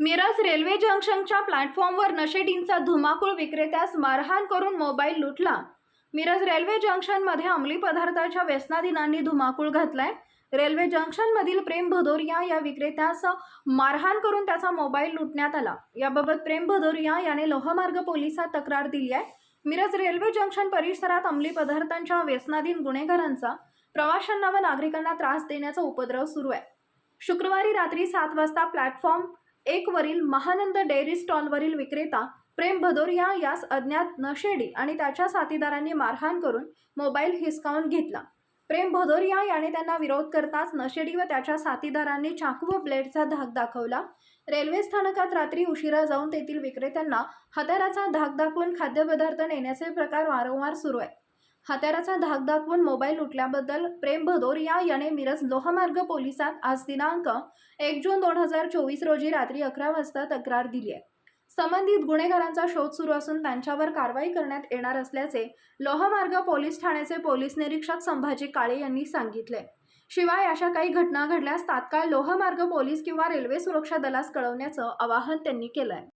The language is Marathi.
मिरज रेल्वे जंक्शनच्या प्लॅटफॉर्मवर नशेडींचा धुमाकूळ विक्रेत्यास मारहाण करून मोबाईल लुटला. मिरज रेल्वे जंक्शनमध्ये अंमली पदार्थाच्या व्यसनाधीनांनी धुमाकूळ घातलाय. रेल्वे जंक्शनमधील प्रेम भदोरिया या विक्रेत्यास मारहाण करून त्याचा मोबाईल लुटण्यात आला. याबाबत प्रेम भदोरिया याने लोहमार्ग पोलिसात तक्रार दिली आहे. मिरज रेल्वे जंक्शन परिसरात अंमली पदार्थांच्या व्यसनाधीन गुन्हेगारांचा प्रवाशांना व नागरिकांना त्रास देण्याचा उपद्रव सुरू आहे. शुक्रवारी रात्री सात वाजता प्लॅटफॉर्म एक वरील महानंद डेअरी स्टॉलवरील विक्रेता प्रेम भदोरिया यास अज्ञात नशेडी आणि त्याच्या साथीदारांनी मारहाण करून मोबाईल हिसकावून घेतला. प्रेम भदोरिया याने त्यांना विरोध करताच नशेडी व त्याच्या साथीदारांनी चाकू व ब्लेडचा धाक दाखवला. रेल्वे स्थानकात रात्री उशिरा जाऊन तेथील विक्रेत्यांना हत्याराचा धाक दाखवून खाद्यपदार्थ नेण्याचे प्रकार वारंवार सुरू आहे हत्याराचा धाक दाखवून मोबाईल लुटल्याबद्दल प्रेम भदोरिया याने मिरज लोहमार्ग पोलिसात आज दिनांक एक जून दोन हजार चोवीस रोजी रात्री अकरा वाजता तक्रार दिली आहे. संबंधित गुन्हेगारांचा शोध सुरू असून त्यांच्यावर कारवाई करण्यात येणार असल्याचे लोहमार्ग पोलीस ठाण्याचे पोलीस निरीक्षक संभाजी काळे यांनी सांगितले. शिवाय अशा काही घटना घडल्यास तात्काळ लोहमार्ग पोलीस किंवा रेल्वे सुरक्षा दलास कळवण्याचं आवाहन त्यांनी केलं आहे